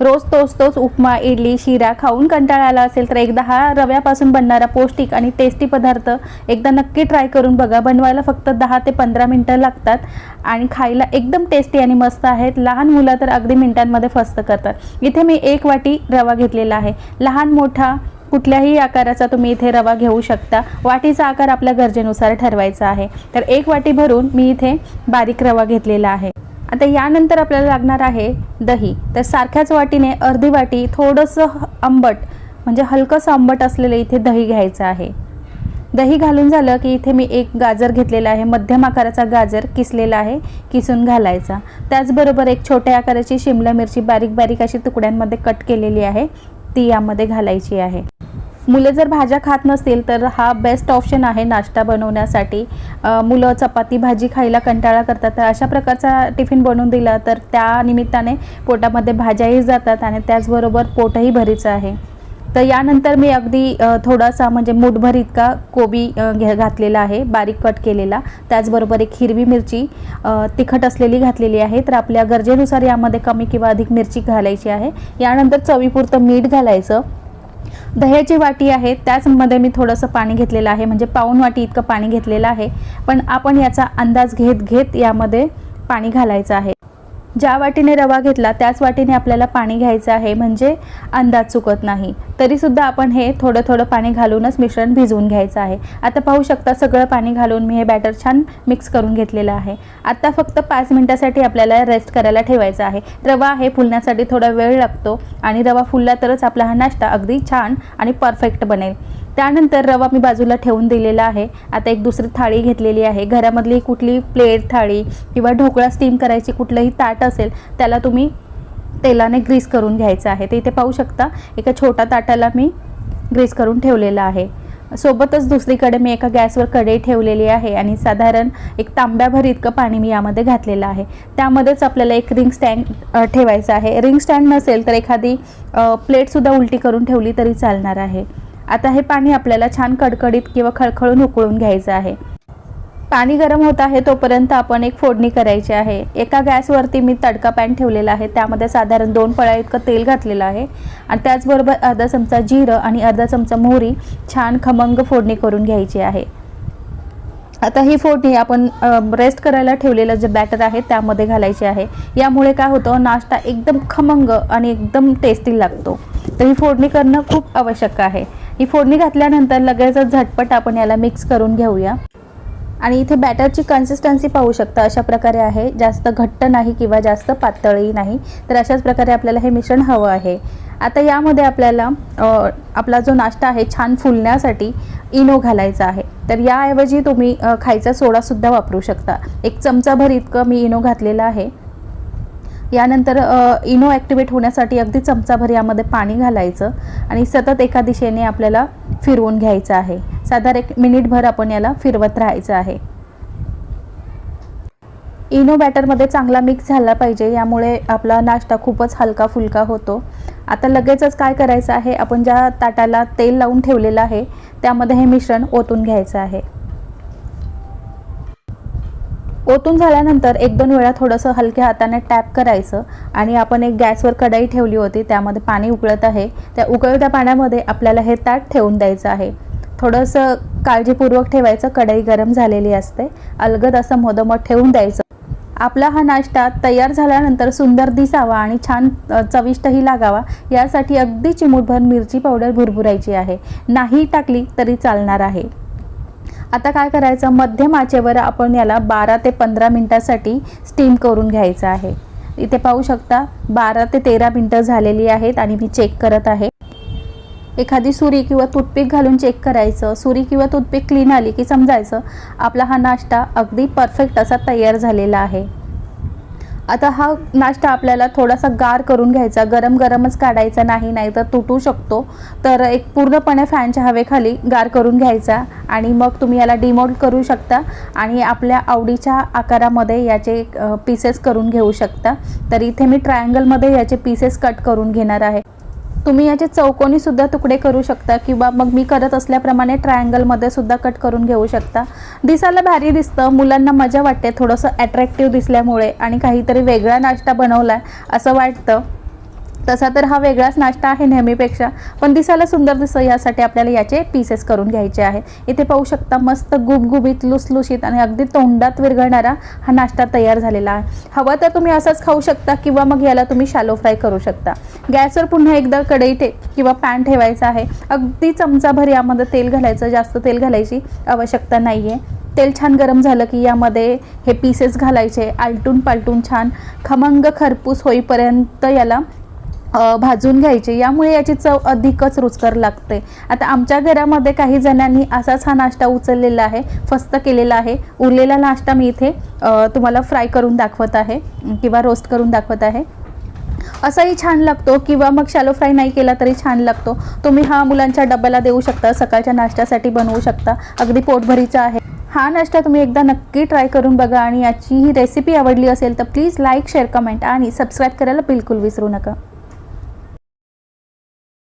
रोज तोच तोच उपमा इडली शिरा खाऊन कंटाळा आला असेल तर एकदा हा रव्यापासून बनणारा पौष्टिक आणि टेस्टी पदार्थ एकदा नक्की ट्राय करून बघा. बनवायला फक्त दहा ते पंधरा मिनटं लागतात आणि खायला एकदम टेस्टी आणि मस्त आहेत. लहान मुलं तर अगदी मिनिटांमध्ये फस्त करतात. इथे मी एक वाटी रवा घेतलेला आहे. लहान मोठा कुठल्याही आकाराचा तुम्ही इथे रवा घेऊ शकता. वाटीचा आकार आपल्या गरजेनुसार ठरवायचा आहे. तर एक वाटी भरून मी इथे बारीक रवा घेतलेला आहे. आता यानंतर आपल्याला लागणार आहे दही. तर सारख्याच वाटीने अर्धी वाटी थोडंसं ह- आंबट म्हणजे हलकंसं आंबट असलेलं इथे दही घ्यायचं आहे. दही घालून झालं की इथे मी एक गाजर घेतलेला आहे. मध्यम आकाराचा गाजर किसलेला आहे किसून घालायचा. त्याचबरोबर एक छोट्या आकाराची शिमला मिरची बारीक बारीक अशी तुकड्यांमध्ये कट केलेली आहे ती यामध्ये घालायची आहे. मुलं जर भाज्या खात नसतील तर हा बेस्ट ऑप्शन आहे नाश्ता बनवण्यासाठी. मुलं चपाती भाजी खायला कंटाळा करतात. तर अशा प्रकारचा टिफिन बनवून दिला तर त्या निमित्ताने पोटामध्ये भाज्याही जातात आणि त्याचबरोबर पोटही भरीचं आहे. तर यानंतर मी अगदी थोडासा म्हणजे मूठभर इतका कोबी घे घातलेला आहे बारीक कट केलेला. त्याचबरोबर एक हिरवी मिरची तिखट असलेली घातलेली आहे. तर आपल्या गरजेनुसार यामध्ये कमी किंवा अधिक मिरची घालायची आहे. यानंतर चवीपुरतं मीठ घालायचं. दह्याची वाटी आहे त्याचमध्ये मी थोडंसं पाणी घेतलेलं आहे. म्हणजे पाऊण वाटी इतकं पाणी घेतलेलं आहे. पण आपण याचा अंदाज घेत घेत यामध्ये पाणी घालायचं आहे. ज्या वाटीने रवा घेतला त्याच वाटीने आपल्याला पाणी घ्यायचं आहे. म्हणजे अंदाज चुकत नाही. तरीसुद्धा आपण हे थोडं थोडं पाणी घालूनच मिश्रण भिजवून घ्यायचं आहे. आता पाहू शकता सगळं पाणी घालून मी हे बॅटर छान मिक्स करून घेतलेलं आहे. आता फक्त पाच मिनटासाठी आपल्याला रेस्ट करायला ठेवायचं आहे. रवा हे फुलण्यासाठी थोडा वेळ लागतो आणि रवा फुलला तरच आपला हा नाश्ता अगदी छान आणि परफेक्ट बनेल. त्यानंतर रवा मी बाजूला ठेवून दिलेला आहे. आता एक दुसरी थाळी घेतलेली आहे. घरामधली कुठली प्लेट थाळी किंवा ढोकळा स्टीम करायची कुठलंही ताट असेल त्याला तुम्ही तेलाने ग्रीस करून घ्यायचं आहे. ते इथे पाहू शकता एका छोट्या ताटाला मी ग्रीस करून ठेवलेलं आहे. सोबतच दुसरीकडे मी एका गॅसवर कढई ठेवलेली आहे आणि साधारण एक तांब्याभर इतकं पाणी मी यामध्ये घातलेलं आहे. त्यामध्येच आपल्याला एक रिंग स्टँड ठेवायचं आहे. रिंग स्टँड नसेल तर एखादी प्लेटसुद्धा उलटी करून ठेवली तरी चालणार आहे. आता हे पाणी आपल्याला छान कडकडीत किंवा खळखळून उकळून घ्यायचं आहे. पाणी गरम होत आहे तोपर्यंत आपण एक फोडणी करायची आहे. एका गॅसवरती मी तडका पॅन ठेवलेला आहे. त्यामध्ये साधारण दोन पळ्या इतकं तेल घातलेलं आहे. आणि त्याचबरोबर अर्धा चमचा जिरं आणि अर्धा चमचा मोहरी छान खमंग फोडणी करून घ्यायची आहे. आता ही फोडणी आपण रेस्ट करायला ठेवलेलं जे बॅटर आहे त्यामध्ये घालायची आहे. यामुळे काय होतं नाश्ता एकदम खमंग आणि एकदम टेस्टी लागतो. तर ही फोडणी करणं खूप आवश्यक आहे. ही फोडणी घातल्यानंतर लगेचच झटपट आपण याला मिक्स करून घेऊया. आणि इथे बॅटरची कन्सिस्टन्सी पाहू शकता अशा प्रकारे आहे. जास्त घट्ट नाही किंवा जास्त पातळही नाही. तर अशाच प्रकारे आपल्याला हे मिश्रण हवं आहे. आता यामध्ये आपल्याला आपला जो नाश्ता आहे छान फुलण्यासाठी इनो घालायचा आहे. तर याऐवजी तुम्ही खायचा सोडासुद्धा वापरू शकता. एक चमचाभर इतकं मी इनो घातलेलं आहे. यानंतर इनो ॲक्टिवेट होण्यासाठी अगदी चमचाभर यामध्ये पाणी घालायचं आणि सतत एका दिशेने आपल्याला फिरवून घ्यायचं आहे. साधारण एक मिनिटभर आपण याला फिरवत राहायचं आहे. इनो बॅटरमध्ये चांगला मिक्स झाला पाहिजे यामुळे आपला नाश्ता खूपच हलका फुलका होतो. आता लगेचच काय करायचं आहे? आपण ज्या ताटाला तेल लावून ठेवलेलं आहे त्यामध्ये हे मिश्रण ओतून घ्यायचं आहे. ओतून झाल्यानंतर एक दोन वेळा थोडंसं हलक्या हाताने टॅप करायचं आणि आपण एक गॅसवर कढई ठेवली होती त्यामध्ये पाणी उकळत आहे. त्या उकळत्या पाण्यामध्ये आपल्याला हे ताट ठेवून द्यायचं आहे. थोडंसं काळजीपूर्वक ठेवायचं कढई गरम झालेली असते. अलगद असं मोदमत ठेवून द्यायचं. आपला हा नाश्ता तयार झाल्यानंतर सुंदर दिसावा आणि छान चविष्टही लागावा यासाठी अगदी चिमूटभर मिरची पावडर भुरभुरायची आहे. नाही टाकली तरी चालणार आहे. आता काय करायचं? मध्यम आचेवर आपण याला बारा ते पंधरा मिनटासाठी स्टीम करून घ्यायचं आहे. इथे पाहू शकता बारा ते तेरा मिनटं झालेली आहेत आणि मी चेक करत आहे. एखादी सुरी किंवा टूथपिक घालून चेक करायचं. सुरी किंवा टूथपिक क्लीन आली की समजायचं आपला हा नाश्ता अगदी परफेक्ट असा तयार झालेला आहे. आता हा नाश्ता आपल्याला थोडासा गार करून घ्यायचा गरम गरमच काढायचा नाही नाही तर तुटू शकतो. तर एक पूर्णपणे फॅनच्या हवेखाली गार करून घ्यायचा आणि मग तुम्ही याला डिमोल्ड करू शकता आणि आपल्या आवडीच्या आकारामध्ये याचे पीसेस करून घेऊ शकता. तर इथे मी ट्रायंगलमध्ये याचे पीसेस कट करून घेणार आहे. तुम्ही याचे चौकोनी सुद्धा तुकडे करू शकता किंवा मग मी करत असल्याप्रमाणे ट्रायंगलमध्ये सुद्धा कट करून घेऊ शकता. दिसायला भारी दिसतं मुलांना मजा वाटते थोडंसं ॲट्रॅक्टिव्ह दिसल्यामुळे आणि काहीतरी वेगळा नाश्ता बनवला असं वाटतं. तसा तर हा वेगळाच नाश्ता आहे नेहमीपेक्षा पण दिसायला सुंदर दिसतं यासाठी आपल्याला याचे पीसेस करून घ्यायचे आहे. इथे पाहू शकता मस्त गुबगुबीत लुसलुशीत आणि अगदी तोंडात विरघळणारा हा नाश्ता तयार झालेला आहे. हवा तर तुम्ही असाच खाऊ शकता किंवा मग याला तुम्ही शॅलो फ्राय करू शकता. गॅसवर पुन्हा एकदा कढई ठे किंवा पॅन ठेवायचा आहे. अगदी चमचाभर यामध्ये तेल घालायचं जास्त तेल घालायची आवश्यकता नाही आहे तेल छान गरम झालं की यामध्ये हे पीसेस घालायचे आलटून पालटून छान खमंग खरपूस होईपर्यंत याला भाजून घ्यायचे. यामुळे याची चव अधिकच रुचकर लागते. आता आमच्या घरामध्ये काही जणांनी असाच हा नाश्ता उचललेला आहे फस्त केलेला आहे. उरलेला नाश्ता मी इथे तुम्हाला फ्राय करून दाखवत आहे किंवा रोस्ट करून दाखवत आहे. असाही छान लागतो किंवा मग शॅलो फ्राय नाही केला तरी छान लागतो. तुम्ही हा मुलांच्या डब्याला देऊ शकता सकाळच्या नाश्त्यासाठी बनवू शकता. अगदी पोटभरीचा आहे. हा नाश्ता तुम्ही एकदा नक्की ट्राय करून बघा आणि याची ही रेसिपी आवडली असेल तर प्लीज लाईक शेअर कमेंट आणि सबस्क्राईब करायला बिलकुल विसरू नका.